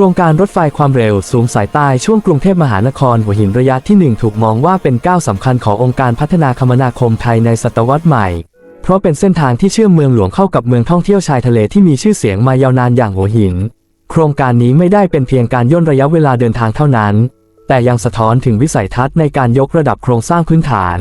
ครงการรถไฟความเร็วสูงสายใต้ช่วงกรุงเทพมหานครหัวหินระยะที่ 1 ถูกมองว่าเป็นก้าวสำคัญขององค์การพัฒนาคมนาคมไทยในศตวรรษใหม่ เพราะเป็นเส้นทางที่เชื่อมเมืองหลวงเข้ากับเมืองท่องเที่ยวชายทะเลที่มีชื่อเสียงมายาวนานอย่างหัวหิน โครงการนี้ไม่ได้เป็นเพียงการย่นระยะเวลาเดินทางเท่านั้น แต่ยังสะท้อนถึงวิสัยทัศน์ในการยกระดับโครงสร้างพื้นฐาน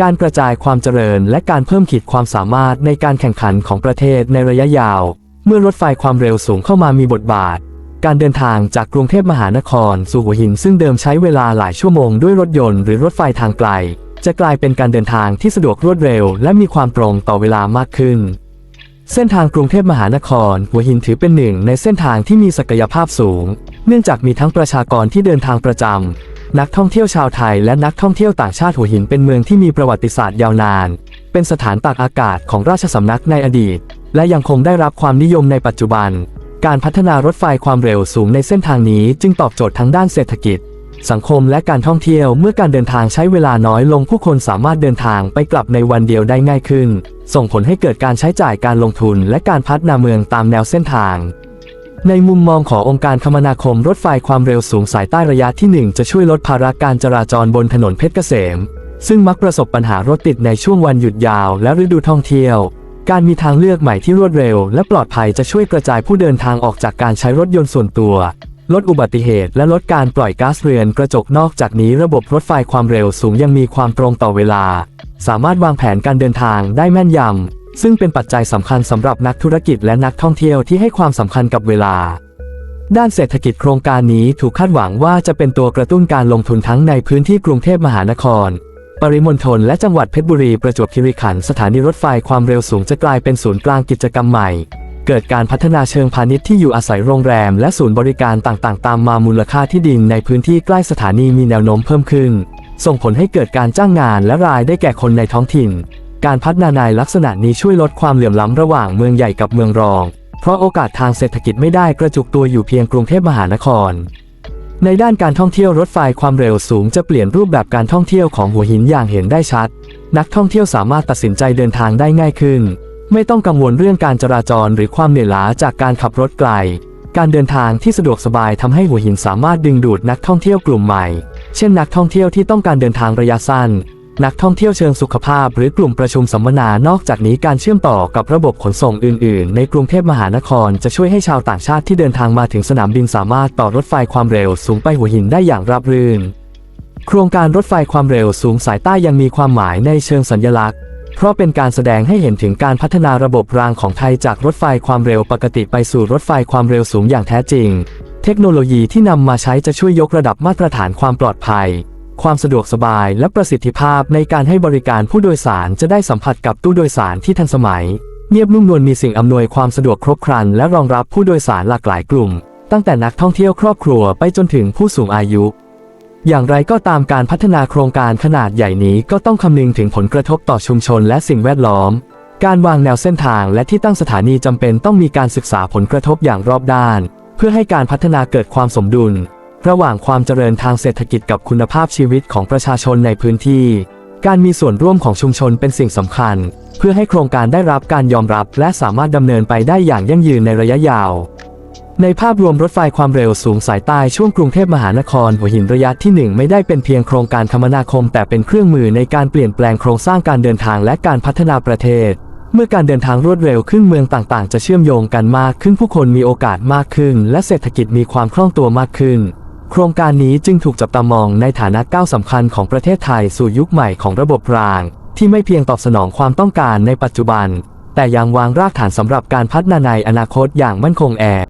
การกระจายความเจริญ และการเพิ่มขีดความสามารถในการแข่งขันของประเทศในระยะยาว เมื่อรถไฟความเร็วสูงเข้ามามีบทบาท การเดินทางจากกรุงเทพมหานคร สู่หัวหินซึ่งเดิมใช้เวลาหลายชั่วโมงด้วยรถยนต์หรือรถไฟทางไกล จะกลายเป็นการเดินทางที่สะดวกรวดเร็ว และมีความตรงต่อเวลามากขึ้น เส้นทางกรุงเทพมหานคร หัวหินถือเป็นหนึ่งในเส้นทางที่มีศักยภาพสูง เนื่องจากมีทั้งประชากรที่เดินทางประจำนักท่องเที่ยวชาวไทยและนักท่องเที่ยวต่างชาติหัวหินเป็นเมืองที่มีประวัติศาสตร์ยาวนาน เป็นสถานตากอากาศของราชสำนักในอดีต และยังคงได้รับความนิยมในปัจจุบัน การพัฒนารถไฟความเร็วสูงในเส้นทางนี้จึงตอบโจทย์ทั้งด้านเศรษฐกิจ สังคมและการท่องเที่ยวเมื่อการเดินทางใช้เวลาน้อยลงผู้คนสามารถเดินทางไปกลับในวันเดียวได้ง่ายขึ้น ส่งผลให้เกิดการใช้จ่ายการลงทุนและการพัฒนาเมืองตามแนวเส้นทางในมุมมองขององค์การคมนาคมรถไฟความเร็วสูงสายใต้ระยะที่ 1 จะช่วยลดภาระการจราจรบนถนนเพชรเกษม ซึ่งมักประสบปัญหารถติดในช่วงวันหยุดยาวและฤดูท่องเที่ยว การมีทางเลือกใหม่ที่รวดเร็ว และปลอดภัยจะช่วยกระจายผู้เดินทางออกจากการใช้รถยนต์ส่วนตัว ลดอุบัติเหตุ และลดการปล่อยก๊าซเรือนกระจกนอกจากนี้ระบบรถไฟความเร็วสูงยังมีความตรงต่อเวลา สามารถวางแผนการเดินทางได้แม่นยำ ซึ่งเป็นปัจจัยสำคัญสำหรับนักธุรกิจและนักท่องเที่ยวที่ให้ความสำคัญกับเวลา ด้านเศรษฐกิจโครงการนี้ถูกคาดหวังว่าจะเป็นตัวกระตุ้นการลงทุนทั้งในพื้นที่กรุงเทพมหานคร ปริมณฑลและจังหวัดเพชรบุรีประจวบคีรีขันธ์สถานีรถไฟความเร็วสูงจะกลายเป็นศูนย์กลางกิจกรรมใหม่ เกิดการพัฒนาเชิงพาณิชย์ที่อยู่อาศัยโรงแรม และศูนย์บริการต่างๆ ตามมามูลค่าที่ดินในพื้นที่ใกล้สถานีมีแนวโน้มเพิ่มขึ้น ส่งผลให้เกิดการจ้างงานและรายได้แก่คนในท้องถิ่น การพัฒนาในลักษณะนี้ช่วยลดความเหลื่อมล้ำระหว่างเมืองใหญ่กับเมืองรอง เพราะโอกาสทางเศรษฐกิจไม่ได้กระจุกตัวอยู่เพียงกรุงเทพมหานคร ในด้านการท่องเที่ยวรถไฟความเร็วสูงจะเปลี่ยนรูปแบบการท่องเที่ยวของหัวหินอย่างเห็นได้ชัด นักท่องเที่ยวสามารถตัดสินใจเดินทางได้ง่ายขึ้น ไม่ต้องกังวลเรื่องการจราจรหรือความเหนื่อยล้าจากการขับรถไกล การเดินทางที่สะดวกสบายทำให้หัวหินสามารถดึงดูดนักท่องเที่ยวกลุ่มใหม่ เช่นนักท่องเที่ยวที่ต้องการเดินทางระยะสั้น นักท่องเที่ยวเชิงสุขภาพ หรือกลุ่มประชุมสัมมนานอกจากนี้การเชื่อมต่อกับระบบขนส่งอื่น ๆ ในกรุงเทพมหานครจะช่วยให้ชาวต่างชาติที่เดินทางมาถึงสนามบินสามารถต่อรถไฟความเร็วสูงไปหัวหินได้อย่างราบรื่น โครงการรถไฟความเร็วสูงสายใต้ยังมีความหมายในเชิงสัญลักษณ์ เพราะเป็นการแสดงให้เห็นถึงการพัฒนาระบบรางของไทยจากรถไฟความเร็วปกติไปสู่รถไฟความเร็วสูงอย่างแท้จริง เทคโนโลยีที่นำมาใช้จะช่วยยกระดับมาตรฐานความปลอดภัย ความสะดวกสบายและประสิทธิภาพในการให้บริการผู้โดยสารจะได้สัมผัสกับตู้โดยสารที่ทันสมัย เงียบนุ่มนวลมีสิ่งอำนวยความสะดวกครบครัน และรองรับผู้โดยสารหลากหลายกลุ่ม ตั้งแต่นักท่องเที่ยวครอบครัวไปจนถึงผู้สูงอายุ อย่างไรก็ตามการพัฒนาโครงการขนาดใหญ่นี้ก็ต้องคำนึงถึงผลกระทบต่อชุมชนและสิ่งแวดล้อม การวางแนวเส้นทางและที่ตั้งสถานีจำเป็นต้องมีการศึกษาผลกระทบอย่างรอบด้าน เพื่อให้การพัฒนาเกิดความสมดุล ระหว่างความเจริญทางเศรษฐกิจกับคุณภาพชีวิตของประชาชนในพื้นที่ การมีส่วนร่วมของชุมชนเป็นสิ่งสำคัญ เพื่อให้โครงการได้รับการยอมรับและสามารถดำเนินไปได้อย่างยั่งยืนในระยะยาว ในภาพรวมรถไฟความเร็วสูงสายใต้ช่วงกรุงเทพมหานครหัวหินระยะที่ 1 ไม่ได้เป็นเพียงโครงการคมนาคม แต่เป็นเครื่องมือในการเปลี่ยนแปลงโครงสร้างการเดินทางและการพัฒนาประเทศ เมื่อการเดินทางรวดเร็วขึ้นเมืองต่างๆ จะเชื่อมโยงกันมากขึ้นผู้คนมีโอกาสมากขึ้น และเศรษฐกิจมีความคล่องตัวมากขึ้น โครงการนี้จึงถูกจับตามองในฐานะก้าวสำคัญของประเทศไทยสู่ยุคใหม่ของระบบราง ที่ไม่เพียงตอบสนองความต้องการในปัจจุบัน แต่ยังวางรากฐานสำหรับการพัฒนาในอนาคตอย่างมั่นคงแอ